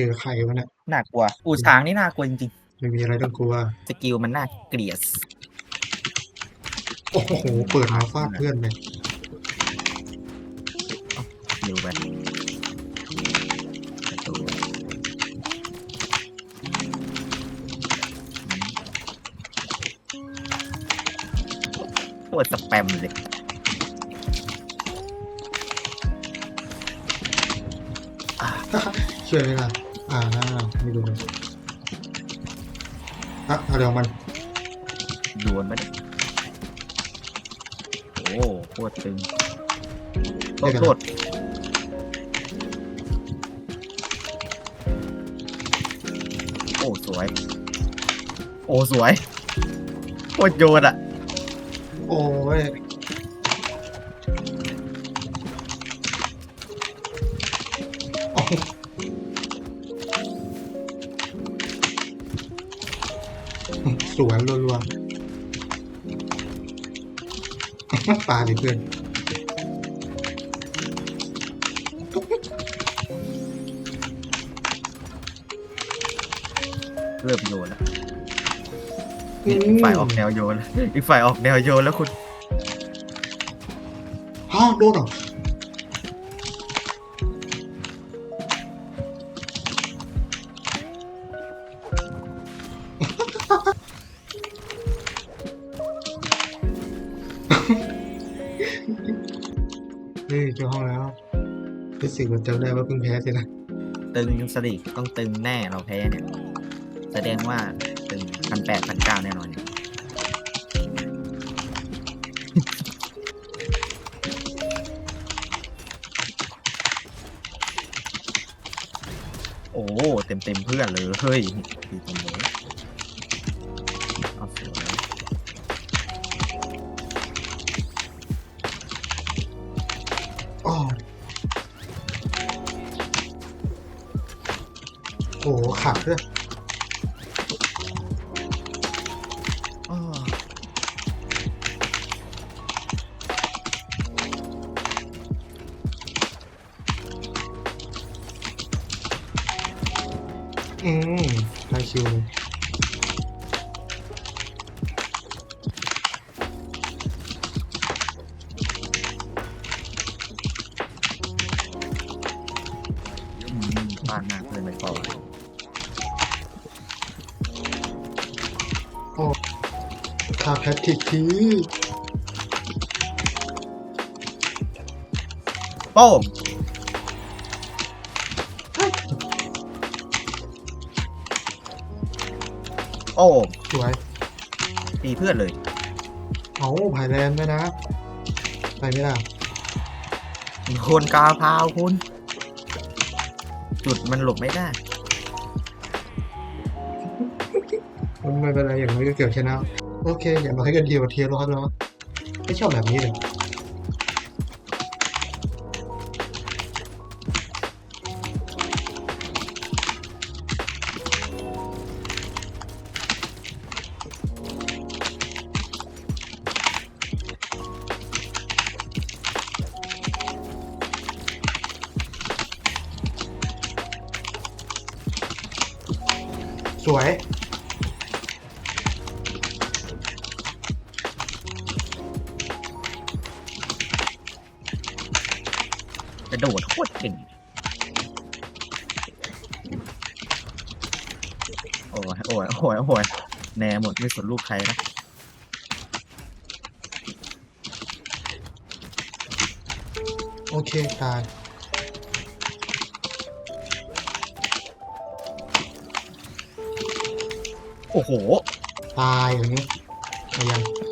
เจอใครวะเนี่ยน่ากลัว อูช้างนี่น่ากลัวจริงไม่มีอะไรต้องกลัว ๆ สกิลมันน่าเกลียด โอ้โห เปิดมาฟาดเพื่อนเลยอยู่ไปประตูโคตรสแปมเลยช่วยไหมล่ะ อ่าไม่ดูเลยอะเอาเดี๋ยวมันดวลมาดิโอ้โคตรตึงโทษโทษโอ้สวย โอ้สวยโคตรโยนอะ โอ้ย สวนรัวๆปลาดิเพื่อนเริ่มโยนแล้วนี่อีกฝ่ายออกแนวโยนแล้วอีกฝ่ายออกแนวโยนแล้วคุณอ้าวโดนเหรอ สึกว่าจำได้ว่าเพิ่งแพ้สินะตึงสลิกต้องตึงแน่เราแพ้เนี่ย แสดงว่าตึงพันแปดพันเก้าแน่นอนเนี่ยโอ้เต็มเต็มเพื่อนเลยเฮ้ยดีจังเโอ้โหขัดด้วยอ้ออืมได้คิวเลย แพทริกทีโป้งโอ้สวยตีเพื่อนเลย เอาไผ่แลนด์ด้วยนะไปไม่ได้โคนกาพาวคุณ จุดมันหลบไม่ได้ มันไม่เป็นไรอย่างน้อยก็เกือบชนะ โอเค อย่ามาให้กันเดียวกับเทียร์ร้อนแล้วไม่ชอบแบบนี้เลยสวย ระโดดโคตรเก่งโอ้ยโอ้ยโอ้ยโอ้ยแหน่หมดไม่สนลูกใครนะโอเคตายโอ้โห ตายอย่างนี้พยายา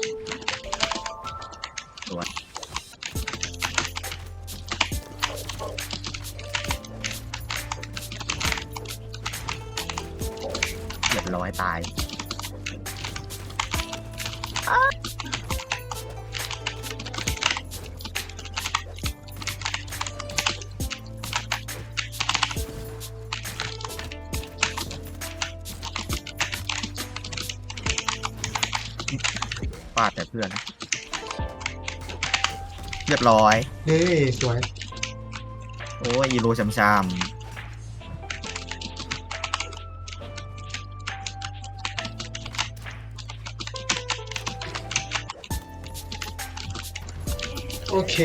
รียบร้อยตายฟาดแต่เพื่อนนะเรียบร้อย เฮ้ยสวย โอ้ยอีโรชำชา โอเค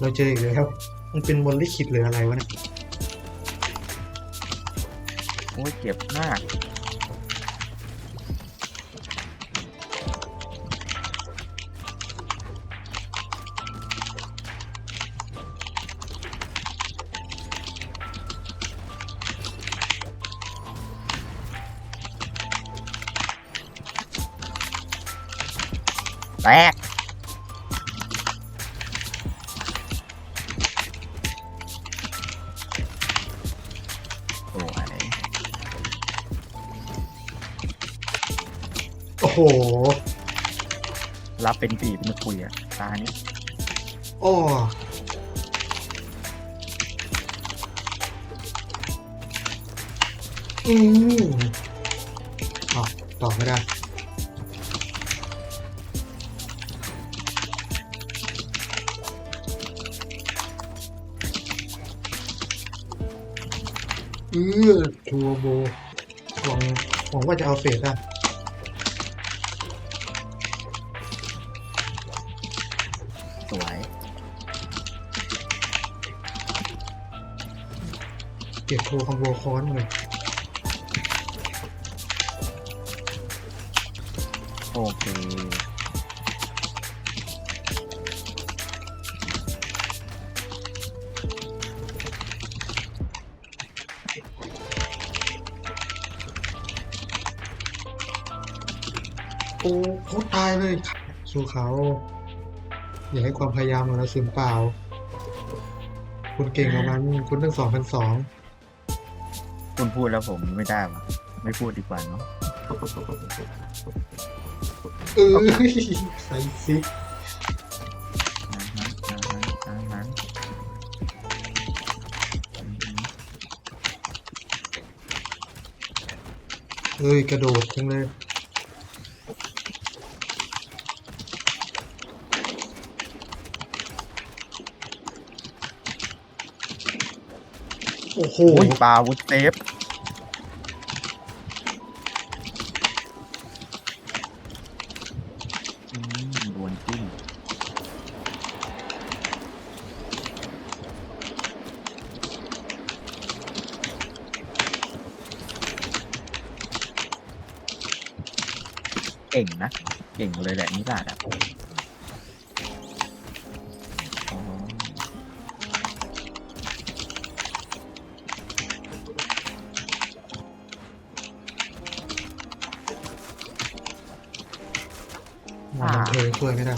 เราเจออีกแล้ว มันเป็นมนลิขิตหรืออะไรวะเนี่ยโอ้ยเจ็บมาก แตก โอ้โห รับเป็นปีเป็นคุยอะตานี้อ้ออืมอ๋อต่อไม่ได้ เออทัวโบหวังหวังว่าจะเอาเฟสได้ สวยเก็บโทรคอมโบคอนเลยโอเคโอ้เขาตายเลย สู้เขา อย่าให้ความพยายามของเราสูญเปล่า คุณเก่งกว่ามันคุณตั้งสองพันสองคุณพูดแล้วผมไม่ได้วะไม่พูดดีกว่าเนาะเออใส่ซิกอ่าฮะอ่าฮะอ่าฮะอืมเอ้ย กระโดดจังเลย โอ้โห โอ้ย ปลาวุธเซฟอืมดวนจิ้มเก่งนะ เก่งเลยแหละนิราดอะ เทิงช่วยไม่ได้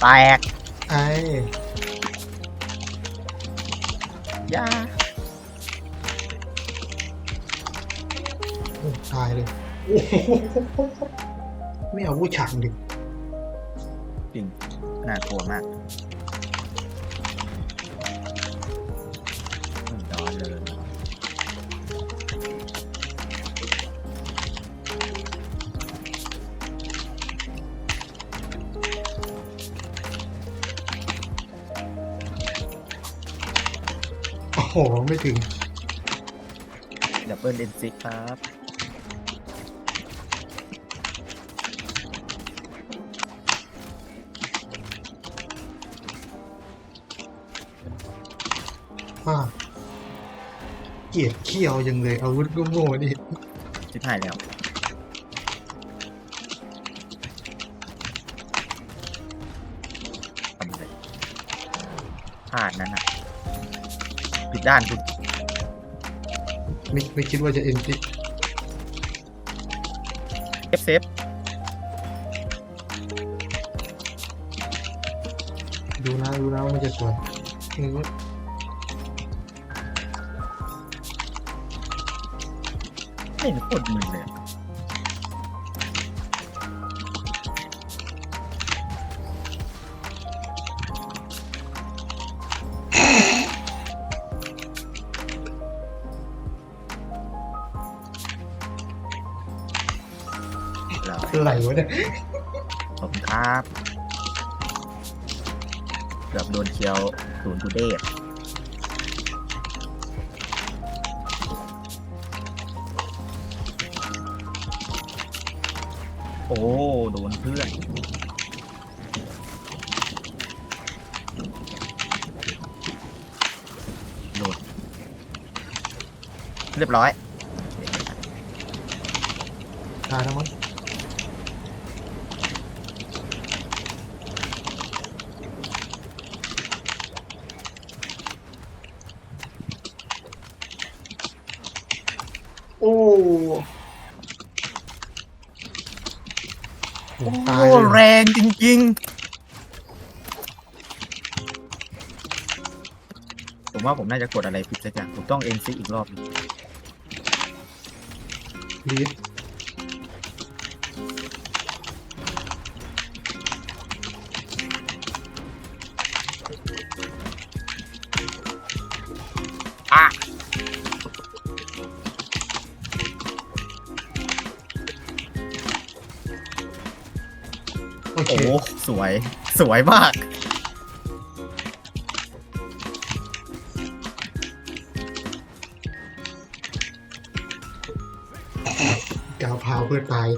แตกไอ้ยาโอ้ตายเลยโอ้โหไม่เอาผู้ฉากดิจริงน่ากลัวมาก หไม่ถึง ดับเบิลเอ็นซิกครับว่าเกลียดเขี้ยวยังเลยอาวุธก็โง่ดิชิบหายแล้ว ดด้านคุณไม่ไม่คิดว่าจะเอ็นติเอฟเซฟดูนะดูนะว่ามันจะสวยเออไม่เห็นโคตรมึนเลย อะอะไรวะเนี่ยขอบคุณครับเกือบโดนเคียวศูนย์ทูเดทโอ้ โดนเพื่อนโดนเรียบร้อย ตายแล้วมั้ง โอ้ โห ตายโอ้เลยแรงจริงๆ ผมว่าผมน่าจะกดอะไรผิดสักอย่างผมต้องเอ็นซีอีกรอบหนึ่งลีด สวย สวยมาก กาวพาวเพื่อตาย